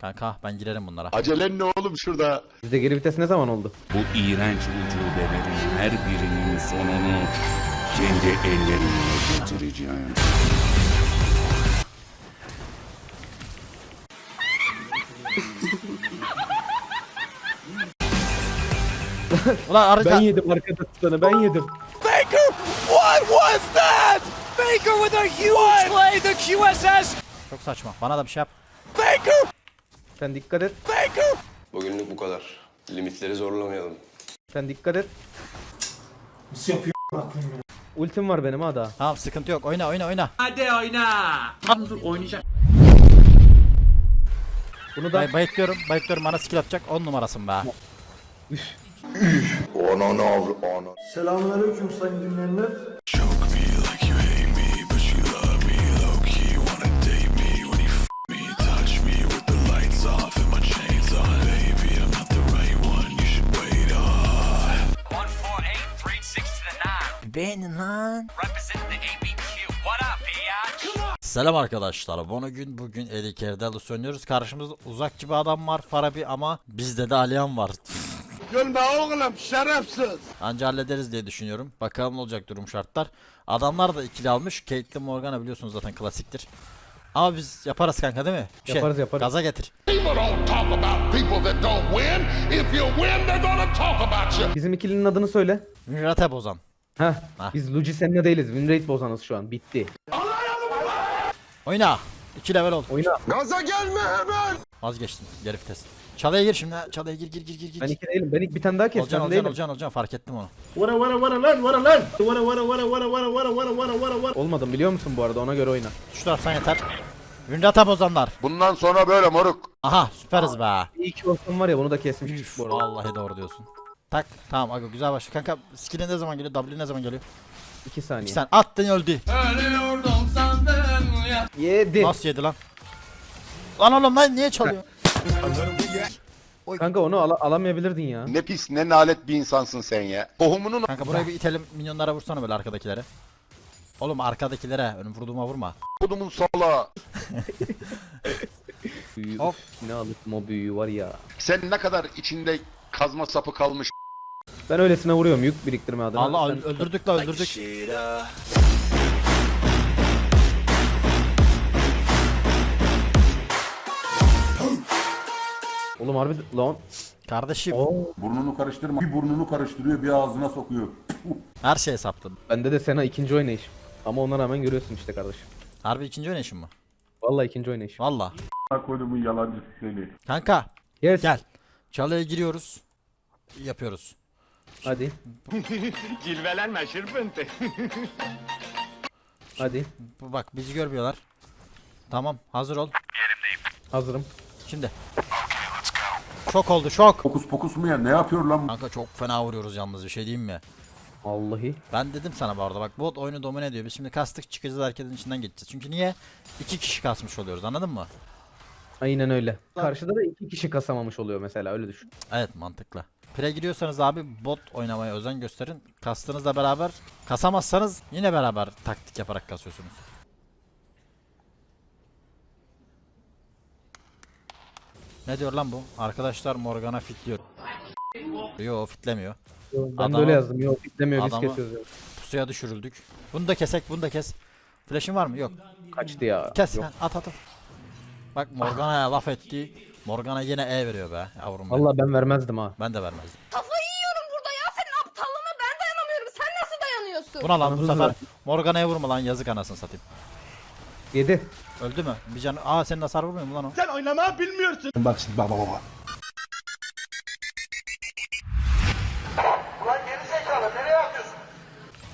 Kanka ben girerim bunlara. Acelen ne oğlum şurada? Bizde geri vites ne zaman oldu? Bu iğrenç ucubelerin her birinin sonunu kendi ellerimle getireceğim. Ulan arıca. Ben yedim arkada tutanı ben yedim. Çok saçma. Bana da bir şey yap. Sen dikkat et. Bugünlük bu kadar. Limitleri zorlamayalım. Sen dikkat et. Nasıl yapıyor Ultim var benim ha daha. Tamam sıkıntı yok. Oyna oyna oyna. Bunu da Bay bayıklıyorum. Bayıklıyorum. Bana skill atacak. 10 numarasın be. Beğenin lan. Selam arkadaşlar. Bunu gün bugün Eli Kerdalus oynuyoruz. Karşımızda uzakçı bir adam var Farabi ama bizde de Aliyan var. Gülme oğlum şerefsiz. Anca hallederiz diye düşünüyorum. Bakalım ne olacak durum şartlar. Adamlar da ikili almış. Caitlyn Morgana biliyorsunuz zaten klasiktir. Ama biz yaparız kanka değil mi? Bir şey, Yaparız, yaparız. Gaza getir. People don't talk about people that don't win. If you win they're gonna talk about you. bizim ikilinin adını söyle. Mürate bozan. Heh. Hah. Biz Luigi seninle değiliz. Winrate bozanız şu an. Bitti. Oyna. 2 level oldu. Oyna. Gaza gelme hemen. Vazgeçtim. Geri vites. Çalaya gir şimdi. ha. Çalaya gir gir gir gir. gir. Ben iki değilim. Ben ilk bir tane daha kes. Olacaksın Ben olacaksın değilim. olacaksın olacaksın fark ettim onu. Olmadım biliyor musun bu arada ona göre oyna. Şu taraftan yeter. Mürate bozanlar. Bundan sonra böyle moruk. Aha süperiz be. İyi ki olsun var ya bunu da kesmiştik Üf, bu arada. vallahi doğru diyorsun. Tak tamam aga güzel başla. Kanka skill'in ne zaman geliyor? W ne zaman geliyor? İki saniye. İki sen attın öldü. Yedi. Nasıl yedi lan? Lan oğlum lan niye çalıyor? Kanka onu ala- alamayabilirdin ya. Ne pis ne nalet bir insansın sen ya. Tohumunun Kanka buraya bir itelim minyonlara vursana böyle arkadakilere. Oğlum arkadakilere önüm vurduğuma vurma. kodumun sala. Büyü. Of. Ne alırsın o büyüğü var ya. Sen ne kadar içinde kazma sapı kalmış. Ben öylesine vuruyorum yük biriktirme adına. Allah Sen- öl- öldürdük la öldürdük. Oğlum harbi lan. Kardeşim Oo. Burnunu karıştırma. Bir burnunu karıştırıyor, bir ağzına sokuyor. her şey hesapladım. Bende de Sena ikinci oynayış. Ama ona rağmen görüyorsun işte kardeşim. Harbi ikinci oynayışım mı? Vallahi ikinci oynayış. Valla. Koyduğumun yalancı seni. Kanka Yes. gel. Çalıya giriyoruz. Yapıyoruz. Hadi. Cilvelenme şırpıntı. Hadi. Bu bak bizi görmüyorlar. Tamam hazır ol. Hazırım. Şimdi. Şok oldu şok. Fokus pokus mu ya? Ne yapıyor lan bu? Kanka çok fena vuruyoruz yalnız bir şey diyeyim mi? Vallahi. Ben dedim sana bu arada bak bot oyunu domine ediyor. Biz şimdi kastık çıkacağız herkesin içinden geçeceğiz. Çünkü niye? İki kişi kasmış oluyoruz anladın mı? Aynen öyle. Karşıda da iki kişi kasamamış oluyor mesela öyle düşün. Evet mantıklı. Pre giriyorsanız abi bot oynamaya özen gösterin. Kastığınızla beraber kasamazsanız yine beraber taktik yaparak kasıyorsunuz. Ne diyor lan bu? Arkadaşlar Morgana fitliyor. Yo fitlemiyor. Ben Adamı- de öyle yazdım. Yok demiyor biz kesiyoruz. ya. Pusuya düşürüldük. Bunu da kesek bunu da kes. Flash'ın var mı? Yok. Kaçtı ya. Kes Yok. at at at. Bak Morgana'ya laf etti. Morgana yine E veriyor be yavrum. benim. Vallahi ben vermezdim ha. Ben de vermezdim. Kafayı yiyorum burada ya. Senin aptallığına ben dayanamıyorum. Sen nasıl dayanıyorsun? Buna lan bu Anasını sefer Morgana'ya vurma lan yazık anasını satayım. Yedi. Öldü mü? Bir can... Aa senin hasar vurmuyor mu lan o? Bak şimdi baba baba.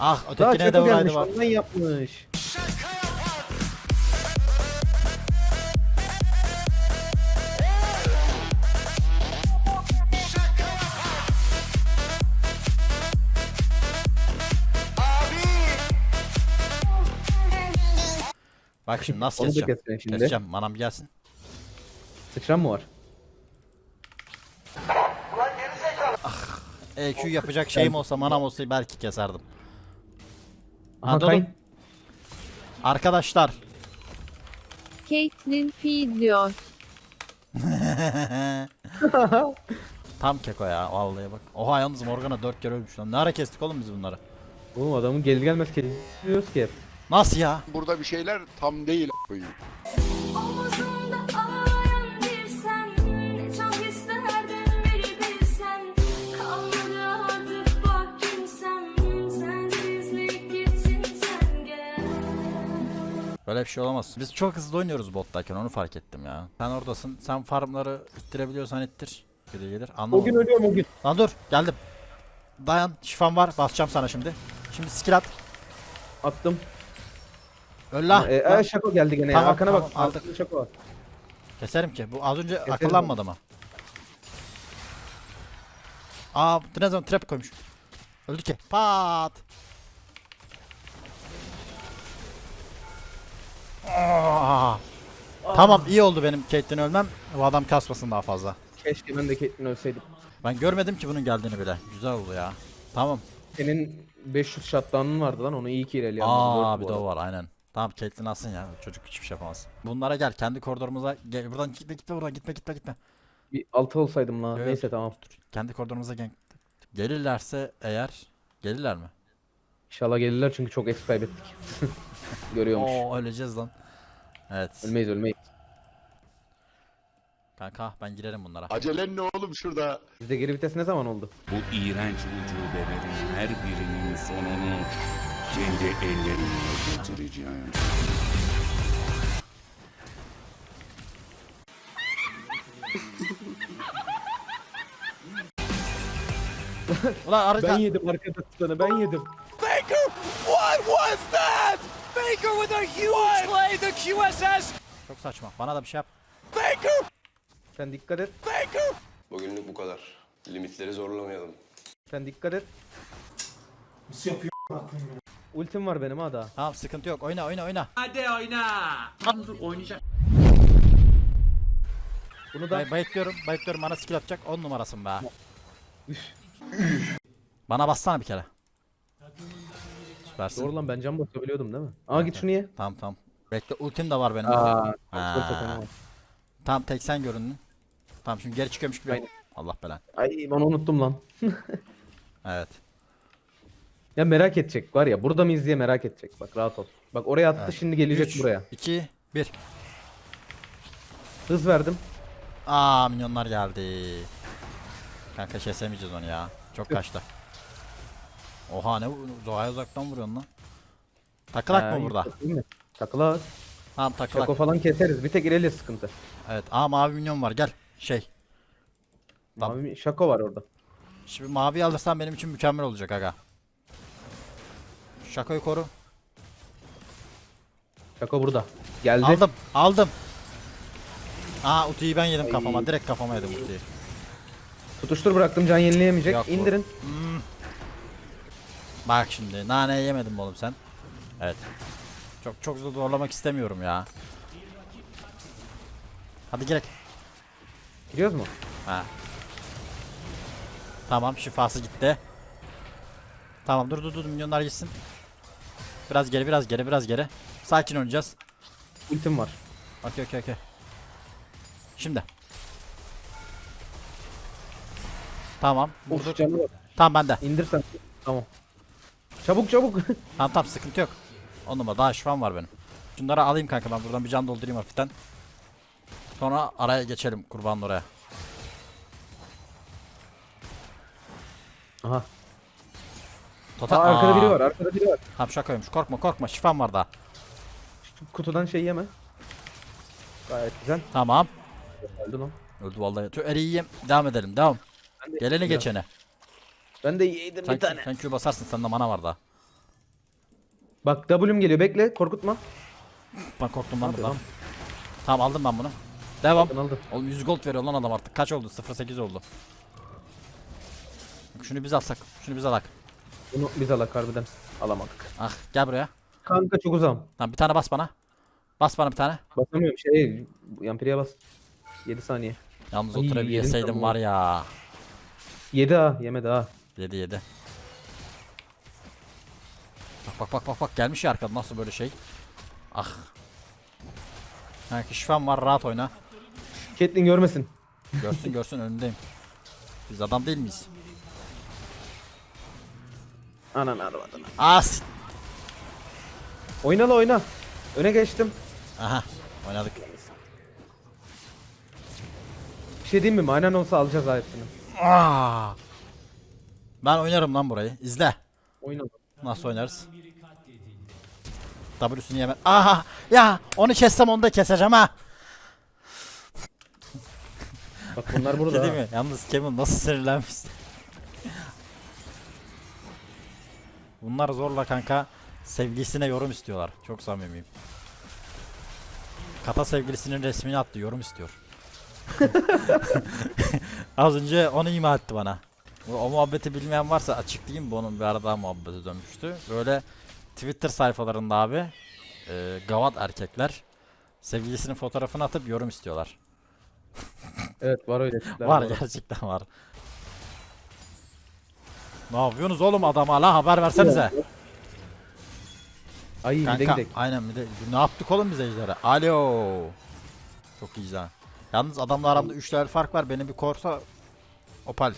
Ah Daha ötekine de vuraydı gelmiş. var. Ondan yapmış. Bak şimdi nasıl Onu da keseceğim? keseceksin şimdi. Keseceğim manam gelsin. Sıçran mı var? EQ yapacak şeyim olsa manam olsa belki keserdim. Aha kayın. Arkadaşlar Caitlyn P diyor. Tam keko ya vallahi bak. Oha yalnız Morgana 4 kere ölmüş lan. Ne ara kestik oğlum biz bunları? Oğlum adamın gelir gelmez kesiyoruz ki hep. Nasıl ya? Burada bir şeyler tam değil gel Böyle bir şey olamaz. Biz çok hızlı oynuyoruz bottayken onu fark ettim ya. Sen oradasın. Sen farmları ittirebiliyorsan ittir. Gelir. O Anlamadım. gün ölüyorum o gün. Lan dur geldim. Dayan şifam var basacağım sana şimdi. Şimdi skill at. Attım. Öl lan. E, e, şako geldi gene Tamam, ya. Arkana tamam, bak. aldık. Arkada şako var. Keserim ki. Bu az önce Keserim akıllanmadı mı? Aa bu ne zaman trap koymuş. Öldü ki. Pat. Aa. Tamam iyi oldu benim Caitlyn ölmem. Bu adam kasmasın daha fazla. Keşke ben de Caitlyn ölseydim. Ben görmedim ki bunun geldiğini bile. Güzel oldu ya. Tamam. Senin 500 shutdown'un vardı lan onu iyi ki ileri Aa bir de o var aynen. Tamam Caitlyn alsın ya. Çocuk hiçbir şey yapamaz. Bunlara gel kendi koridorumuza gel. Buradan gitme gitme buradan gitme gitme gitme. Bir altı olsaydım lan. Evet. Neyse tamam. Kendi koridorumuza gel. Gelirlerse eğer gelirler mi? İnşallah gelirler çünkü çok es kaybettik. Görüyormuş. Oo öleceğiz lan. Evet. Ölmeyiz ölmeyiz. Kanka ben girerim bunlara. Acelen ne oğlum şurada? Bizde geri vites ne zaman oldu? Bu iğrenç ucubelerin her birinin sonunu kendi ellerimle getireceğim. Ulan arka... Ben yedim arkada tutanı ben yedim. Çok saçma. Bana da bir şey yap. Sen dikkat et. Bugünlük bu kadar. Limitleri zorlamayalım. Sen dikkat et. Nasıl yapıyor Ultim var benim ha daha. Tamam sıkıntı yok. Oyna oyna oyna. Bunu da Bay bayıklıyorum. Bayıklıyorum. Bana skill atacak. 10 numarasın be. Bana bassana bir kere. Süpersin. doğru lan ben cam basabiliyordum değil mi? Aa git şunu ye. Tamam tamam. Bekle ultim de var benim. Aa. Ha. var. Tamam tek sen göründün. Tamam şimdi geri çıkıyormuş gibi. Aynen. Allah belan. Ay ben unuttum lan. Evet. Ya merak edecek var ya burada mıyız diye merak edecek. Bak rahat ol. Bak oraya attı şimdi gelecek 3, buraya. 2, 1. Hız verdim. Aa minyonlar geldi. Kanka kesemeyeceğiz onu ya. Çok kaçtı. Oha ne vu- Zoha'ya uzaktan vuruyorsun lan. Takılak Ha, mı burada? değil mi? Takla. Tamam takılak. Şako falan keseriz. Bir tek ilerle sıkıntı. Evet. Aa mavi minyon var gel. Şey. Tamam. Mavi şako var orada. Şimdi mavi alırsan benim için mükemmel olacak aga. Şakoyu koru. Şako burada. Geldi. Aldım. Aldım. Aa Uti'yi ben yedim Ay. kafama. Direkt kafama yedim Uti'yi. Tutuştur bıraktım can yenileyemeyecek. Yok bu. İndirin. Bak şimdi nane yemedin mi oğlum sen? Evet. Çok çok zorlamak istemiyorum ya. Hadi gerek. Gidiyoruz mu? Ha. Tamam şifası gitti. Tamam dur dur dur milyonlar gitsin. Biraz geri biraz geri biraz geri. Sakin oynayacağız. Ultim var. Okey okey okey. Şimdi. Tamam. Of Vurduk. canı var. Tamam bende. İndir sen. Tamam. Çabuk çabuk. Tamam tamam sıkıntı yok. On numara daha şifam var benim. Şunları alayım kanka ben buradan bir can doldurayım hafiften. Sonra araya geçelim kurbanın oraya. Aha. Total Aa, arkada biri var. Arkada biri var. Tamam şakaymış korkma korkma şifam var daha. Şu kutudan şey yeme. Gayet güzel. Tamam. Öldü lan. Öldü vallahi. Tü eriyi yiyeyim. Devam edelim devam. Ben de- Geleni Güzel. geçene. Ben de yedim Sen, bir tane. sen Q basarsın sende mana var daha. Bak W'm geliyor. Bekle. Korkutma. Ben korktum lan buradan. Tamam aldım ben bunu. Devam. Ben aldım. Oğlum 100 gold veriyor lan adam artık. Kaç oldu? 0.8 oldu. Bak Şunu biz alsak. Şunu biz alak. Bunu biz alak harbiden. Alamadık. Ah gel buraya. Kanka çok uzağım. Tamam bir tane bas bana. Bas bana bir tane. Basamıyorum şey. Yampiriye bas. 7 saniye. Yalnız Ay, o trebi yedim yeseydim tamam. var ya. 7 ha. Yemedi ha. Yedi yedi. Bak bak bak bak bak gelmiş ya arkadan nasıl böyle şey. Ah. Ha şifam var rahat oyna. Caitlyn görmesin. Görsün görsün önündeyim. Biz adam değil miyiz? Anan arvadına. As. Oyna la oyna. Öne geçtim. Aha oynadık. Bir şey diyeyim mi? Aynen olsa alacağız ha hepsini. Aa. Ben oynarım lan burayı. İzle. Oyna. Nasıl oynarız? W'sünü yeme. Aha ya onu kessem onu da keseceğim ha. Bak bunlar burada. şey değil mi? Yalnız Kevin nasıl sinirlenmiş. Bunlar zorla kanka sevgilisine yorum istiyorlar. Çok samimiyim. Kata sevgilisinin resmini attı yorum istiyor. Az önce onu ima etti bana. O, muhabbeti bilmeyen varsa açıklayayım bu onun bir ara daha muhabbeti dönmüştü. Böyle Twitter sayfalarında abi e, gavat erkekler sevgilisinin fotoğrafını atıp yorum istiyorlar. Evet var öyle. Var doğru. gerçekten var. Ne yapıyorsunuz oğlum adama la haber versenize. Ay bir de Kanka gidelim. aynen bir de ne yaptık oğlum biz ejdere? Alo. Çok iyi lan. Yalnız adamla aramda 3 level fark var. Benim bir Corsa Opal.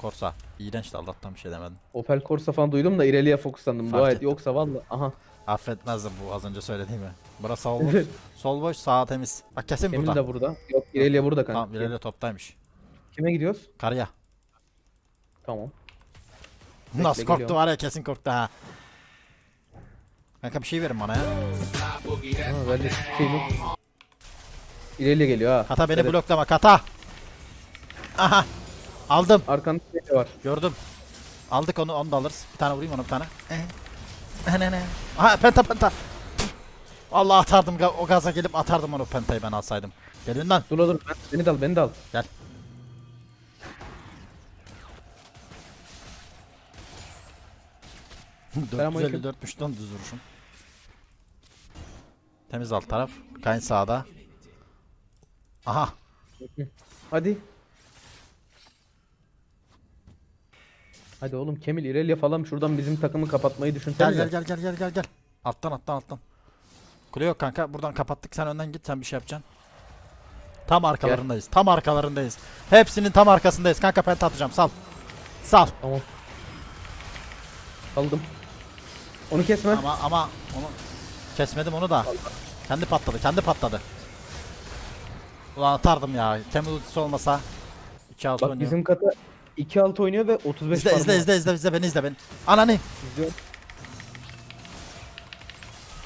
Corsa. İğrençti Allah'tan bir şey demedim. Opel Corsa falan duydum da ileriye fokuslandım. Fark Dua et ettim. yoksa valla. Aha. Affetmezdim bu az önce söylediğimi. Burası sol boş. Evet. sol boş sağ temiz. Bak kesin Emin burada. de burada. Yok ileriye burada kanka. Tamam ileride toptaymış. Kime gidiyoruz? Karıya. Tamam. Nasıl korktu geliyorum. var ya kesin korktu ha. Kanka bir şey verin bana ya. Ha ben de yok. İleriye geliyor ha. Kata beni Evet. bloklama kata. Aha. Aldım. Arkanda şey var. Gördüm. Aldık onu onu da alırız. Bir tane vurayım ona bir tane. Eh. Ne ne. Aha penta penta. Allah atardım ga- o gaza gelip atardım onu pentayı ben alsaydım. Gelin lan. Dur dur ben, beni de al beni de al. Gel. Selamünaleyküm. 454'müş lan düz vuruşum. Temiz alt taraf. Kayn sağda. Aha. Hadi. Hadi oğlum Kemil İrelia falan şuradan bizim takımı kapatmayı Gel düşünsene. gel gel gel gel gel gel. Alttan alttan alttan. Kule yok kanka. Buradan kapattık. Sen önden git. Sen bir şey yapacaksın. Tam arkalarındayız. Tam arkalarındayız. Hepsinin tam arkasındayız. Kanka penta atacağım. Sal. Sal. Tamam. Aldım. Onu kesme. Ama ama onu kesmedim onu da. Kendi patladı. Kendi patladı. Ulan atardım ya. Temel ultisi olmasa 2 6 Bak oynuyor. bizim kata 2-6 oynuyor ve 35 İzle izle izle izle izle beni izle beni. Ananı. İzliyorum.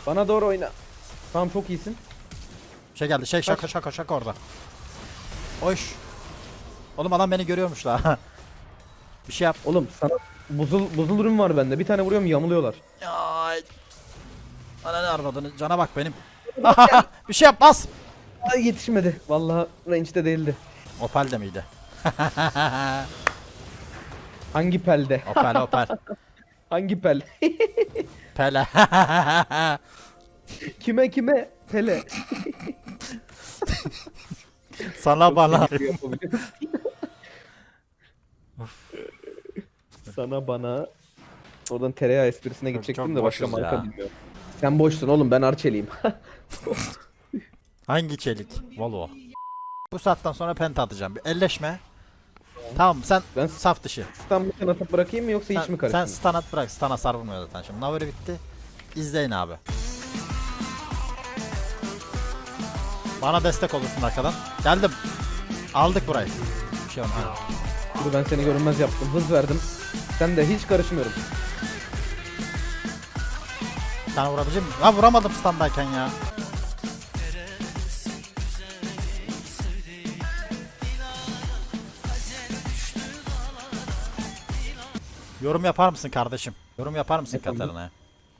Bana doğru oyna. Tamam çok iyisin. Şey geldi. Şey şaka şaka şaka orada. Hoş. Oğlum adam beni görüyormuş la. bir şey yap. Oğlum sana buzul buzul ürün var bende. Bir tane vuruyorum yamuluyorlar. Ay. Ananı arvadını. Cana bak benim. bir şey yapmaz. Ay yetişmedi. Vallahi range'de değildi. Opel de miydi? Hangi pelde? Opel Opel. Hangi pel? Pele. kime kime? Pele. Sana bana. Sana bana. Oradan tereyağı esprisine gidecektim çok de başka boşuz marka ya. bilmiyorum. Sen boşsun oğlum ben Arçeliyim. Hangi çelik? Volvo. Bu saatten sonra penta atacağım. Bir elleşme. Tamam sen Ben- saf dışı. İstanbul'dan atıp bırakayım mı yoksa hiç mi Sen, sen karıştırayım? stun at bırak. Stun hasar vurmuyor zaten şimdi. Naveri bitti. İzleyin abi. Bana destek olursun arkadan. Geldim. Aldık burayı. Bir şey. Dur ben seni görünmez yaptım. Hız verdim. Sen de hiç karışmıyorum. Vurabilecek miyim? Ha vuramadım standayken ya. Yorum yapar mısın kardeşim? Yorum yapar mısın Efendim? Katarina'ya?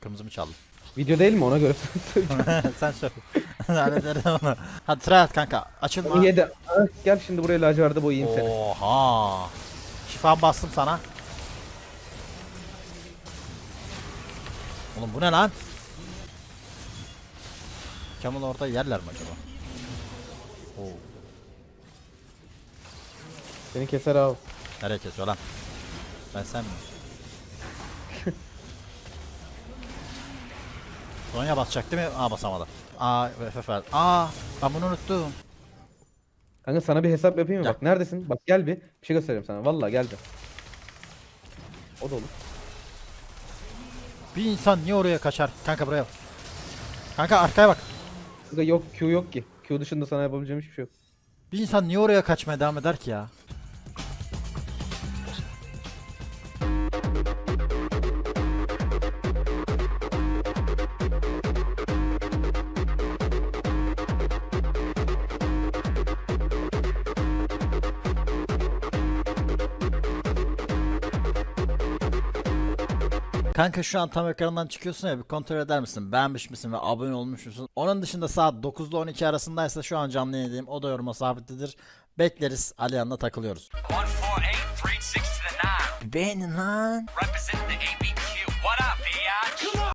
Kırmızımı çaldım. Video değil mi ona göre? Sen söyle. Hallederiz onu. Hadi try at kanka. Açılma. İyi de Ah, gel şimdi buraya laciverde boyayayım seni. Oha. Şifa bastım sana. Oğlum bu ne lan? Kemal orada yerler mi acaba? Oo. Seni keser abi. Nereye kesiyor lan? Ben sen mi? Sonya basacak değil mi? Aa basamadı. Aa FF verdi. Aa ben bunu unuttum. Kanka sana bir hesap yapayım mı? Gel. Bak neredesin? Bak gel bir. Bir şey göstereyim sana. Vallahi gel bir. O da olur. Bir insan niye oraya kaçar? Kanka buraya bak. Kanka arkaya bak. Kanka yok Q yok ki. Q dışında sana yapabileceğim hiçbir şey yok. Bir insan niye oraya kaçmaya devam eder ki ya? Kanka şu an tam ekrandan çıkıyorsun ya bir kontrol eder misin? Beğenmiş misin ve abone olmuş musun? Onun dışında saat 9 ile 12 arasındaysa şu an canlı yayındayım. O da yoruma sabitlidir. Bekleriz. Aliyan'la takılıyoruz. Beğenin lan.